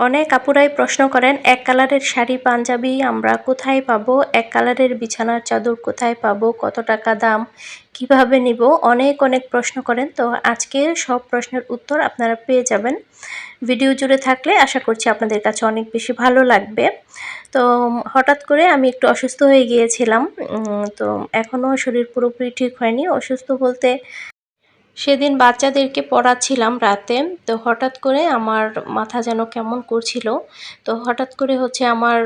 অনেক আপুরাই প্রশ্ন করেন, এক কালারের শাড়ি পাঞ্জাবি আমরা কোথায় পাবো? এক কালারের বিছানার চাদর কোথায় পাবো? কত টাকা দাম? কীভাবে নিব? অনেক অনেক প্রশ্ন করেন। তো আজকে সব প্রশ্নের উত্তর আপনারা পেয়ে যাবেন। ভিডিও জুড়ে থাকলে আশা করছি আপনাদের কাছে অনেক বেশি ভালো লাগবে। তো হঠাৎ করে আমি একটু অসুস্থ হয়ে গিয়েছিলাম। তো এখনও শরীর পুরোপুরি ঠিক হয়নি। অসুস্থ বলতে সেদিন বাচ্চাদেরকে পড়াচ্ছিলাম রাতে, তো হঠাৎ করে আমার মাথা যেন কেমন করছিল। তো হঠাৎ করে হচ্ছে আমার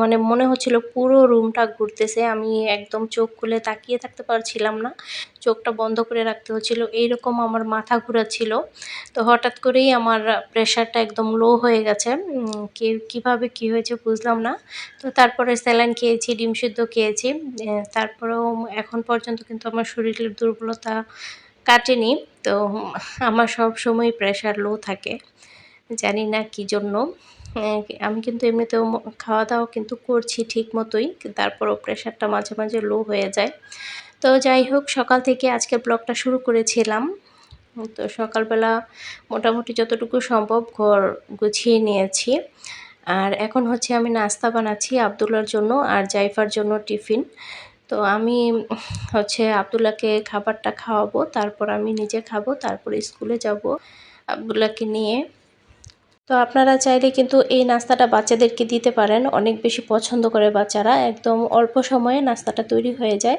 মানে মনে হচ্ছিল পুরো রুমটা ঘুরতেছে, আমি একদম চোখ খুলে তাকিয়ে থাকতে পারছিলাম না। চোখটা বন্ধ করে রাখতে হচ্ছিল, এইরকম আমার মাথা ঘুরাচ্ছিল। তো হঠাৎ করেই আমার প্রেশারটা একদম লো হয়ে গেছে। কে, কীভাবে কী হয়েছে বুঝলাম না। তো তারপরে স্যালাইন খেয়েছি, ডিম সিদ্ধ খেয়েছি। তারপরেও এখন পর্যন্ত কিন্তু আমার শরীরের দুর্বলতা কাটেনি। তো আমার সব সময় প্রেশার লো থাকে। জানি না কি জন্য। আমি কিন্তু এমনিতেও খাওয়া দাওয়া কিন্তু করছি ঠিক মতোই। তারপরও প্রেশারটা মাঝে মাঝে লো হয়ে যায়। তো যাই হোক, সকাল থেকে আজকের ব্লগটা শুরু করেছিলাম। তো সকালবেলা মোটামুটি যতটুকু সম্ভব ঘর গুছিয়ে নিয়েছি। আর এখন হচ্ছে আমি নাস্তা বানাচ্ছি আবদুল্লার জন্য আর জাইফার জন্য টিফিন। তো আমি হচ্ছে আবদুল্লাহকে খাবারটা খাওয়াবো, তারপর আমি নিজে খাব, তারপর স্কুলে যাব আবদুল্লাহকে নিয়ে। তো আপনারা চাইলে কিন্তু এই নাস্তাটা বাচ্চাদেরকে দিতে পারেন, অনেক বেশি পছন্দ করে বাচ্চারা। একদম অল্প সময়ে নাস্তাটা তৈরি হয়ে যায়।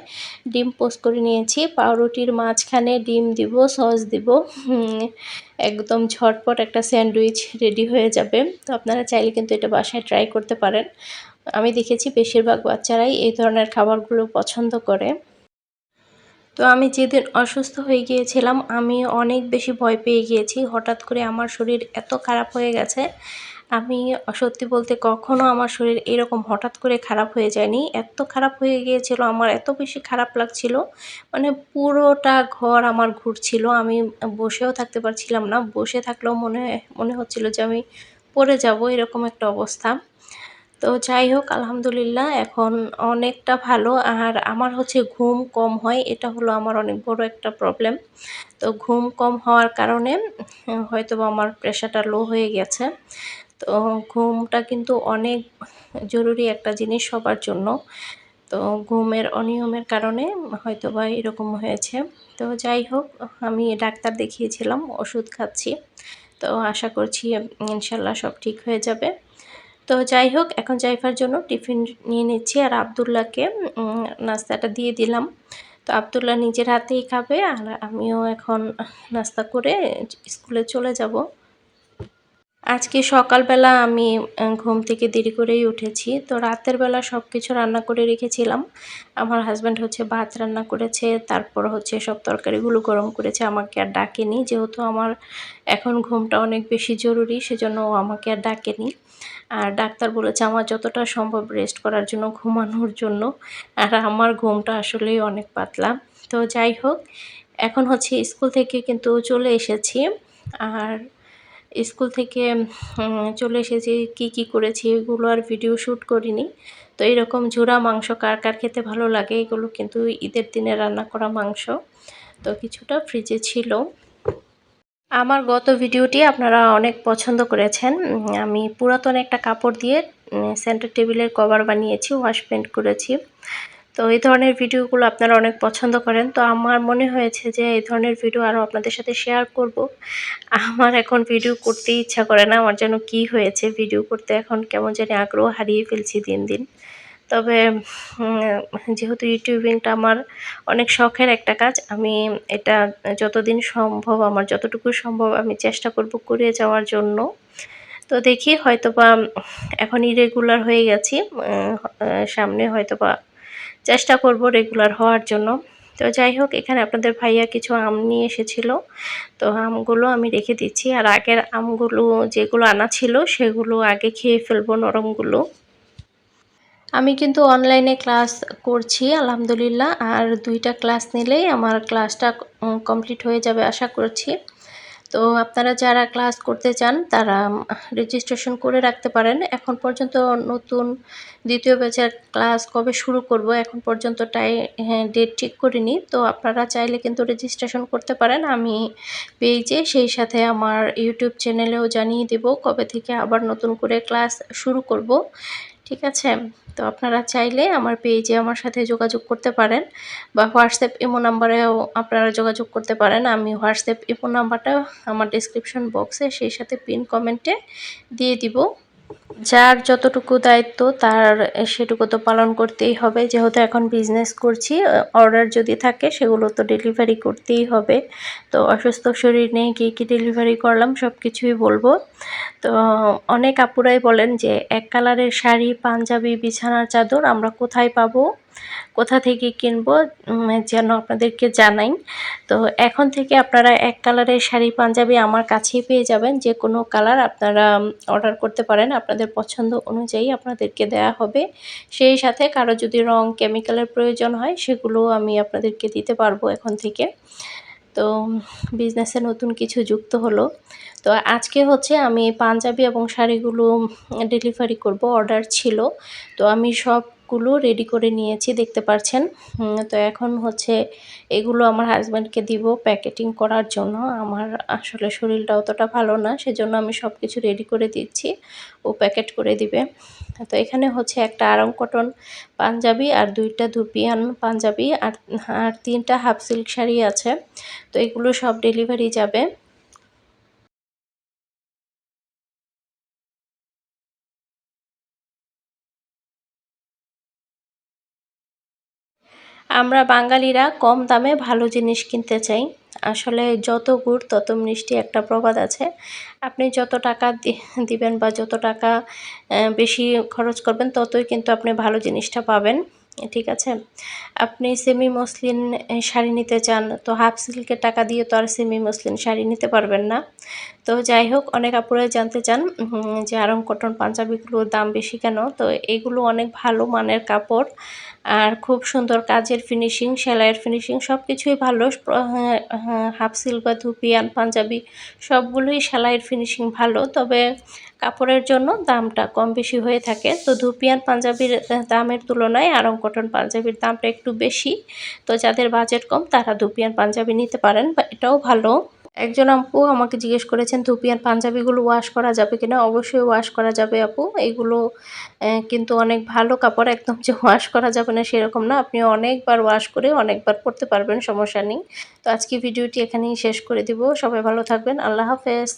ডিম পোস্ট করে নিয়েছি, পাউরুটির মাঝখানে ডিম দিব, সস দিব একদম ঝটপট একটা স্যান্ডউইচ রেডি হয়ে যাবে। তো আপনারা চাইলে কিন্তু এটা বাসায় ট্রাই করতে পারেন। আমি দেখেছি বেশিরভাগ বাচ্চারাই এই ধরনের খাবারগুলো পছন্দ করে। তো আমি যেদিন অসুস্থ হয়ে গিয়েছিলাম, আমি অনেক বেশি ভয় পেয়ে গিয়েছি। হঠাৎ করে আমার শরীর এত খারাপ হয়ে গেছে। আমি সত্যি বলতে কখনো আমার শরীর এরকম হঠাৎ করে খারাপ হয়ে যায়নি। এত খারাপ হয়ে গিয়েছিল, আমার এত বেশি খারাপ লাগছিল। মানে পুরোটা ঘর আমার ঘুরছিল। আমি বসেও থাকতে পারছিলাম না। বসে থাকলেও মনে মনে হচ্ছিল যে আমি পড়ে যাব, এরকম একটা অবস্থা। তো যাই হোক, আলহামদুলিল্লাহ এখন অনেকটা ভালো। আর আমার হচ্ছে ঘুম কম হয়, এটা হলো আমার অনেক বড় একটা প্রবলেম তো ঘুম কম হওয়ার কারণে হয়তো আমার প্রেশারটা লো হয়ে গেছে। তো ঘুমটা কিন্তু অনেক জরুরি একটা জিনিস সবার জন্য। তো ঘুমের অনিয়মের কারণে হয়তো বা এরকম হয়েছে। তো যাই হোক, আমি ডাক্তার দেখিয়েছিলাম, ওষুধ খাচ্ছি। তো আশা করছি ইনশাল্লাহ সব ঠিক হয়ে যাবে। তো যাই হোক, এখন জাইফার জন্য টিফিন নিয়ে নিচ্ছি আর আবদুল্লাহকে নাস্তাটা দিয়ে দিলাম। তো আবদুল্লাহ নিজের হাতেই খাবে আর আমিও এখন নাস্তা করে স্কুলে চলে যাব। আজকে সকালবেলা আমি ঘুম থেকে দেরি করেই উঠেছি। তো রাতের বেলা সব কিছু রান্না করে রেখেছিলাম। আমার হাজব্যান্ড হচ্ছে ভাত রান্না করেছে, তারপর হচ্ছে সব তরকারিগুলো গরম করেছে। আমাকে আর ডাকেনি, যেহেতু আমার এখন ঘুমটা অনেক বেশি জরুরি, সেজন্য আমাকে আর ডাকেনি। আর ডাক্তার বলেছে আমার যতটা সম্ভব রেস্ট করার জন্য, ঘুমানোর জন্য। আর আমার ঘুমটা আসলেই অনেক পাতলা। তো যাই হোক, এখন হচ্ছে স্কুল থেকে কিন্তু চলে এসেছি। আর স্কুল থেকে চলে এসেছি, কি কি করেছি এগুলো আর ভিডিও শ্যুট করিনি। তো এরকম ঝুরা মাংস কার কার খেতে ভালো লাগে এগুলো কিন্তু ঈদের দিনে রান্না করা মাংস। তো কিছুটা ফ্রিজে ছিল। আমার গত ভিডিওটি আপনারা অনেক পছন্দ করেছেন। আমি পুরাতন একটা কাপড় দিয়ে সেন্টার টেবিলের কভার বানিয়েছি ওয়াশ পেন্ট করেছি। তো এই ধরনের ভিডিওগুলো আপনারা অনেক পছন্দ করেন। তো আমার মনে হয়েছে যে এই ধরনের ভিডিও আরও আপনাদের সাথে শেয়ার করব। আমার এখন ভিডিও করতে ইচ্ছা করে না, আমার যেন কি হয়েছে ভিডিও করতে এখন কেমন জানি আগ্রহ হারিয়ে ফেলছি দিন দিন। তবে যেহেতু ইউটিউবিংটা আমার অনেক শখের একটা কাজ, আমি এটা যতদিন সম্ভব, আমার যতটুকু সম্ভব আমি চেষ্টা করব করে যাওয়ার জন্য। তো দেখি হয়তোবা এখন ইরেগুলার হয়ে গেছি সামনে হয়তোবা চেষ্টা করব রেগুলার হওয়ার জন্য। তো যাই হোক, এখানে আপনাদের ভাইয়া কিছু আম নিয়ে এসেছিল। তো আমগুলো আমি রেখে দিচ্ছি। আর আগের আমগুলো যেগুলো আনা ছিল, সেগুলো আগে খেয়ে ফেলব নরমগুলো। আমি কিন্তু অনলাইনে ক্লাস করছি, আলহামদুলিল্লাহ। আর দুইটা ক্লাস নিলেই আমার ক্লাসটা কমপ্লিট হয়ে যাবে, আশা করছি। তো আপনারা যারা ক্লাস করতে চান, তারা রেজিস্ট্রেশন করে রাখতে পারেন। এখন পর্যন্ত নতুন দ্বিতীয় ব্যাচের ক্লাস কবে শুরু করব, এখন পর্যন্ত টাই হ্যাঁ ডেট ঠিক করিনি। তো আপনারা চাইলে কিন্তু রেজিস্ট্রেশন করতে পারেন। আমি পেজে সেই সাথে আমার ইউটিউব চ্যানেলেও জানিয়ে দেব কবে থেকে আবার নতুন করে ক্লাস শুরু করব। ঠিক আছে? তো আপনারা চাইলে আমার পেজে আমার সাথে যোগাযোগ করতে পারেন বা হোয়াটসঅ্যাপ ইমো নাম্বারেও আপনারা যোগাযোগ করতে পারেন। আমি হোয়াটসঅ্যাপ ইমো নাম্বারটা আমার ডিসক্রিপশন বক্সে সেই সাথে পিন কমেন্টে দিয়ে দিব। যার যতটুকু দায়িত্ব, তার সেটুকু তো পালন করতেই হবে। যেহেতু এখন বিজনেস করছি অর্ডার যদি থাকে, সেগুলো তো ডেলিভারি করতেই হবে। তো অসুস্থ শরীর নিয়ে কী কী ডেলিভারি করলাম সব কিছুই বলব। তো অনেক আপুরাই বলেন যে, এক কালারের শাড়ি, পাঞ্জাবি, বিছানার চাদর আমরা কোথায় পাবো? কোথা থেকে কিনবো যেন আপনাদেরকে জানাই। তো এখন থেকে আপনারা এক কালারের শাড়ি পাঞ্জাবি আমার কাছেই পেয়ে যাবেন। যে কোনো কালার আপনারা অর্ডার করতে পারেন। আপনাদের পছন্দ অনুযায়ী আপনাদেরকে দেয়া হবে। সেই সাথে কারও যদি রং কেমিক্যালের প্রয়োজন হয় সেগুলো আমি আপনাদেরকে দিতে পারব এখন থেকে। তো বিজনেসে নতুন কিছু যুক্ত হলো। তো আজকে হচ্ছে আমি পাঞ্জাবি এবং শাড়িগুলো ডেলিভারি করব। অর্ডার ছিল। তো আমি সবগুলো রেডি করে নিয়েছি, দেখতে পাচ্ছেন তো এখন হচ্ছে এগুলো আমার হাজব্যান্ডকে দিব প্যাকেটিং করার জন্য। আমার আসলে শরীরটা অতটা ভালো না, সেজন্য আমি সব কিছু রেডি করে দিচ্ছি। ও প্যাকেট করে দিবে। তো এখানে হচ্ছে একটা আরং কটন পাঞ্জাবি আর দুইটা দুপিয়ান পাঞ্জাবি আর আর তিনটা হাফ সিল্ক শাড়ি আছে। তো এগুলো সব ডেলিভারি যাবে। আমরা বাঙালিরা কম দামে ভালো জিনিস কিনতে চাই। আসলে যত গুড়, তত মিষ্টি একটা প্রবাদ আছে। আপনি যত টাকা দিবেন বা যত টাকা বেশি খরচ করবেন, ততই কিন্তু আপনি ভালো জিনিসটা পাবেন। ঠিক আছে? আপনি সেমি মসলিন শাড়ি নিতে চান, তো হাফ সিল্কের টাকা দিয়ে তো আর সেমি মসলিন শাড়ি নিতে পারবেন না। তো যাই হোক, অনেক আপুরে জানতে চান যে আরং কটন পাঞ্জাবিগুলোর দাম বেশি কেন? তো এগুলো অনেক ভালো মানের কাপড় আর খুব সুন্দর কাজের ফিনিশিং সেলাইয়ের ফিনিশিং সব কিছুই ভালো হাফ সিল্ক বা ধুপিয়ান, পাঞ্জাবি সবগুলোই সেলাইয়ের ফিনিশিং ভালো। তবে কাপড়ের জন্য দামটা কম বেশি হয়ে থাকে। তো ধুপিয়ান পাঞ্জাবির দামের তুলনায় আরং কটন পাঞ্জাবির দামটা একটু বেশি। তো যাদের বাজেট কম, তারা ধুপিয়ান পাঞ্জাবি নিতে পারেন বা এটাও ভালো। একজন আপু আমাকে জিজ্ঞেস করেছেন, ধুপি আর পাঞ্জাবিগুলো ওয়াশ করা যাবে কিনা? অবশ্যই ওয়াশ করা যাবে আপু। এগুলো কিন্তু অনেক ভালো কাপড়, একদম যে ওয়াশ করা যাবে না সেরকম না। আপনি অনেকবার ওয়াশ করে অনেকবার পরতে পারবেন, সমস্যা নেই। তো আজকে ভিডিওটি এখানেই শেষ করে দিব। সবাই ভালো থাকবেন। আল্লাহ হাফেজ।